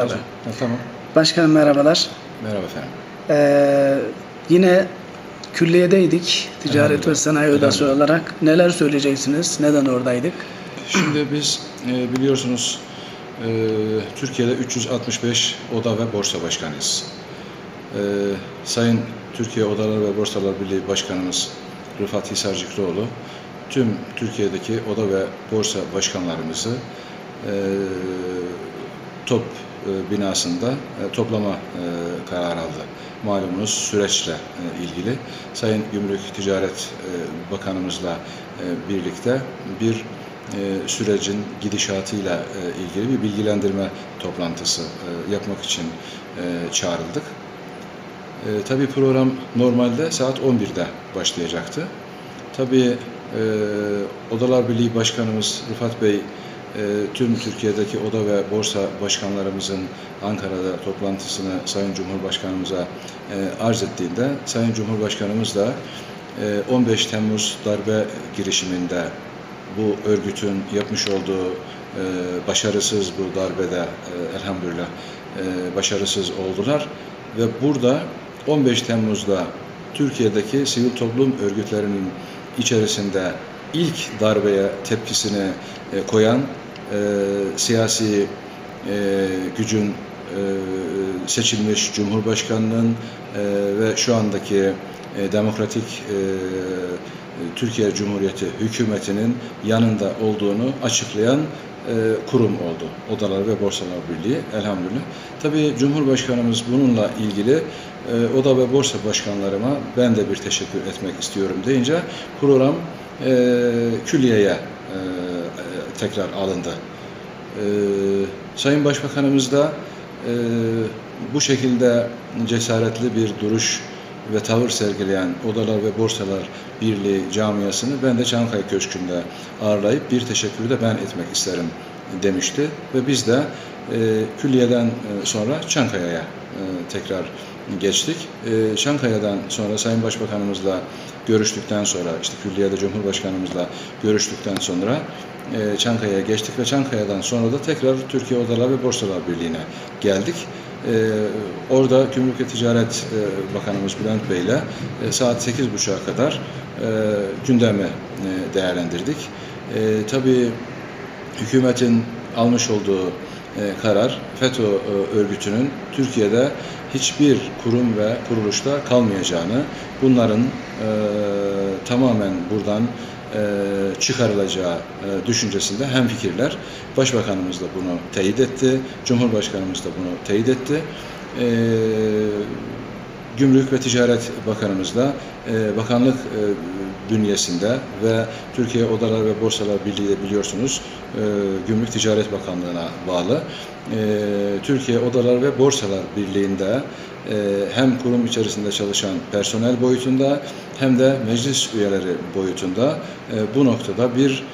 Tabii. Ha, tamam. Başkanım merhabalar. Merhaba efendim. Ee, yine külliyedeydik. Ticaret ve. Sanayi Odası olarak. Neler söyleyeceksiniz? Neden oradaydık? Şimdi biz e, biliyorsunuz e, Türkiye'de 365 oda ve borsa başkanıyız. E, Sayın Türkiye Odalar ve Borsalar Birliği Başkanımız Rıfat Hisarcıklıoğlu tüm Türkiye'deki oda ve borsa başkanlarımızı e, top binasında e, toplama e, kararı aldı. Malumunuz süreçle e, ilgili Sayın Gümrük Ticaret e, Bakanımızla e, birlikte bir e, sürecin gidişatıyla e, ilgili bir bilgilendirme toplantısı e, yapmak için e, çağrıldık. E, tabii program normalde saat 11'de başlayacaktı. Tabii e, Odalar Birliği Başkanımız Rıfat Bey e, tüm Türkiye'deki oda ve borsa başkanlarımızın Ankara'da toplantısını Sayın Cumhurbaşkanımıza e, arz ettiğinde Sayın Cumhurbaşkanımız da e, 15 Temmuz darbe girişiminde bu örgütün yapmış olduğu e, başarısız bu darbede e, elhamdülillah e, başarısız oldular. Ve burada 15 Temmuz'da Türkiye'deki sivil toplum örgütlerinin içerisinde ilk darbeye tepkisini e, koyan e, siyasi e, gücün e, seçilmiş Cumhurbaşkanının e, ve şu andaki e, demokratik e, Türkiye Cumhuriyeti hükümetinin yanında olduğunu açıklayan e, kurum oldu. Odalar ve Borsalar Birliği elhamdülillah. Tabii Cumhurbaşkanımız bununla ilgili e, oda ve borsa başkanlarıma ben de bir teşekkür etmek istiyorum deyince program e, külliyeye e, tekrar alındı. E, Sayın Başbakanımız da e, bu şekilde cesaretli bir duruş ve tavır sergileyen Odalar ve Borsalar Birliği camiasını ben de Çankaya Köşkü'nde ağırlayıp bir teşekkürü de ben etmek isterim demişti. Ve biz de e, külliyeden e, sonra Çankaya'ya e, tekrar geçtik. E, Çankaya'dan sonra Sayın Başbakanımızla görüştükten sonra işte külliyede Cumhurbaşkanımızla görüştükten sonra e, Çankaya'ya geçtik ve Çankaya'dan sonra da tekrar Türkiye Odalar ve Borsalar Birliği'ne geldik. Ee, orada Gümrük ve Ticaret e, Bakanımız Bülent Bey ile e, saat 8.30'a kadar e, gündemi e, değerlendirdik. E, tabii hükümetin almış olduğu e, karar FETÖ e, örgütünün Türkiye'de hiçbir kurum ve kuruluşta kalmayacağını, bunların e, tamamen buradan e, çıkarılacağı e, düşüncesinde hemfikirler. Başbakanımız da bunu teyit etti, Cumhurbaşkanımız da bunu teyit etti. E, Gümrük ve Ticaret Bakanımız da e, bakanlık e, bünyesinde ve Türkiye Odalar ve Borsalar Birliği de biliyorsunuz e, Gümrük Ticaret Bakanlığı'na bağlı. E, Türkiye Odalar ve Borsalar Birliği'nde e, hem kurum içerisinde çalışan personel boyutunda hem de meclis üyeleri boyutunda bu noktada bir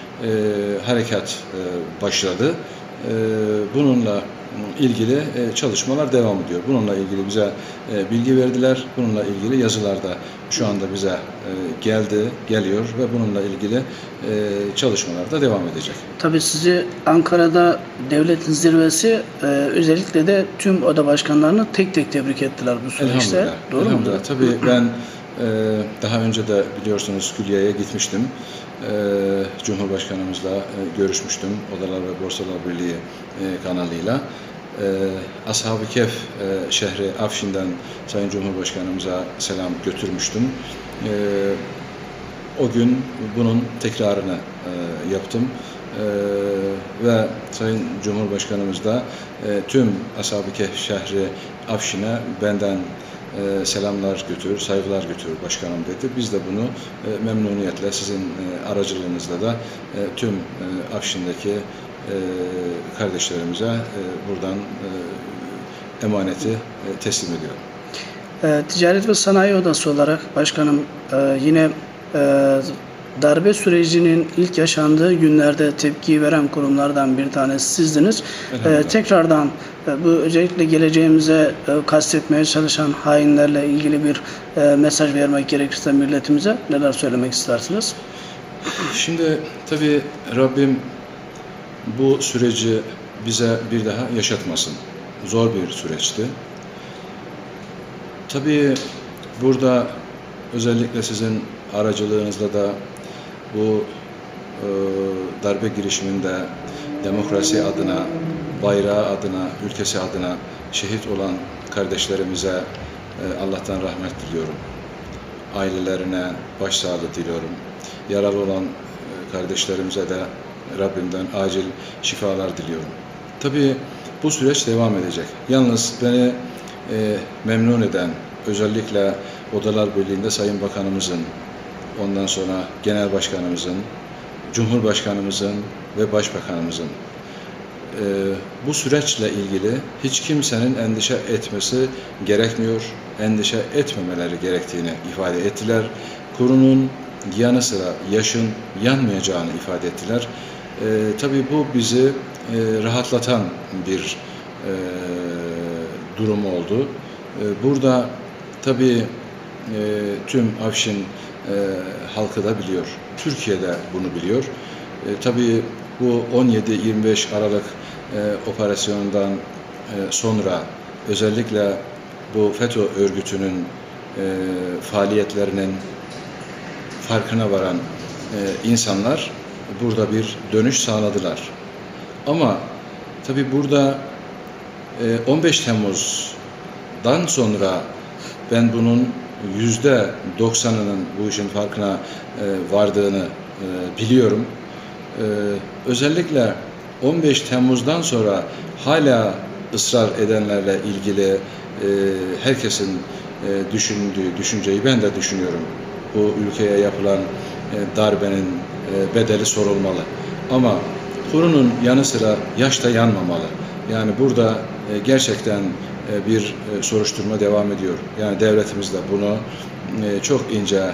harekat başladı. Bununla ilgili çalışmalar devam ediyor. Bununla ilgili bize bilgi verdiler. Bununla ilgili yazılar da şu anda bize e, geldi, geliyor ve bununla ilgili e, çalışmalar da devam edecek. Tabii sizi Ankara'da devletin zirvesi e, özellikle de tüm oda başkanlarını tek tek tebrik ettiler bu süreçte. Elhamdülillah. Doğru mu? Elhamdülillah. Tabii ben daha önce de biliyorsunuz külliyeye gitmiştim. Cumhurbaşkanımızla görüşmüştüm. Odalar ve Borsalar Birliği kanalıyla. E, Ashab-ı Kehf e, şehri Afşin'den Sayın Cumhurbaşkanımıza selam götürmüştüm. E, o gün bunun tekrarını e, yaptım. E, ve Sayın Cumhurbaşkanımız da e, tüm Ashab-ı şehri Afşin'e benden e, selamlar götür, saygılar götür başkanım dedi. Biz de bunu e, memnuniyetle sizin e, aracılığınızla da e, tüm e, Afşin'deki kardeşlerimize e, buradan e, emaneti e, teslim ediyorum. E, Ticaret ve Sanayi Odası olarak başkanım e, yine e, darbe sürecinin ilk yaşandığı günlerde tepki veren kurumlardan bir tanesi sizdiniz. E, tekrardan e, bu özellikle geleceğimize e, kastetmeye çalışan hainlerle ilgili bir e, mesaj vermek gerekirse milletimize neler söylemek istersiniz? Şimdi tabii Rabbim bu süreci bize bir daha yaşatmasın zor bir süreçti. Tabii burada özellikle sizin aracılığınızla da bu e, darbe girişiminde demokrasi adına, bayrağı adına, ülkesi adına şehit olan kardeşlerimize e, Allah'tan rahmet diliyorum. Ailelerine başsağlığı diliyorum. Yaralı olan e, kardeşlerimize de Rabbimden acil şifalar diliyorum. Tabii bu süreç devam edecek. Yalnız beni e, memnun eden özellikle Odalar Birliği'nde Sayın Bakanımızın, ondan sonra Genel Başkanımızın, Cumhurbaşkanımızın ve Başbakanımızın e, bu süreçle ilgili hiç kimsenin endişe etmesi gerekmiyor, endişe etmemeleri gerektiğini ifade ettiler. Kurunun yanı sıra yaşın yanmayacağını ifade ettiler. E, tabii bu bizi e, rahatlatan bir e, durum oldu. E, burada tabii e, tüm Afşin e, halkı da biliyor. Türkiye de bunu biliyor. E, tabii bu 17-25 Aralık e, operasyonundan e, sonra özellikle bu FETÖ örgütünün e, faaliyetlerinin farkına varan e, insanlar burada bir dönüş sağladılar. Ama tabii burada e, 15 Temmuz'dan sonra ben bunun yüzde doksanının bu işin farkına e, vardığını e, biliyorum. E, özellikle 15 Temmuz'dan sonra hala ısrar edenlerle ilgili e, herkesin e, düşündüğü düşünceyi ben de düşünüyorum. Bu ülkeye yapılan e, darbenin e, bedeli sorulmalı. Ama kurunun yanı sıra yaş da yanmamalı. Yani burada e, gerçekten e, bir e, soruşturma devam ediyor. Yani devletimiz de bunu e, çok ince e,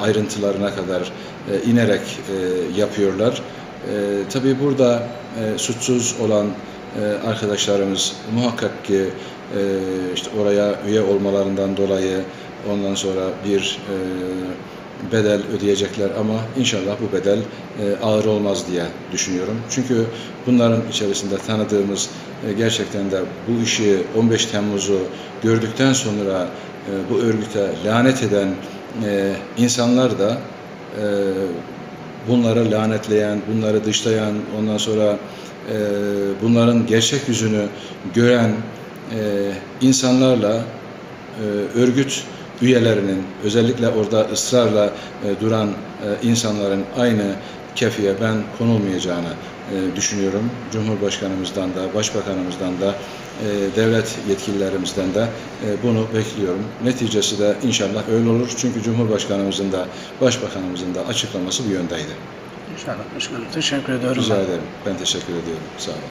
ayrıntılarına kadar e, inerek e, yapıyorlar. E, tabii burada e, suçsuz olan e, arkadaşlarımız muhakkak ki e, işte oraya üye olmalarından dolayı ondan sonra bir e, bedel ödeyecekler ama inşallah bu bedel e, ağır olmaz diye düşünüyorum. Çünkü bunların içerisinde tanıdığımız e, gerçekten de bu işi 15 Temmuz'u gördükten sonra e, bu örgüte lanet eden insanlar da e, bunları lanetleyen, bunları dışlayan, ondan sonra bunların gerçek yüzünü gören insanlarla e, örgüt üyelerinin özellikle orada ısrarla e, duran e, insanların aynı kefiye ben konulmayacağını e, düşünüyorum. Cumhurbaşkanımızdan da, başbakanımızdan da, e, devlet yetkililerimizden de e, bunu bekliyorum. Neticesi de inşallah öyle olur. Çünkü Cumhurbaşkanımızın da, başbakanımızın da açıklaması bu yöndeydi. İnşallah başkanım. Teşekkür ediyorum. Rica ederim. Ben teşekkür ediyorum. Sağ olun.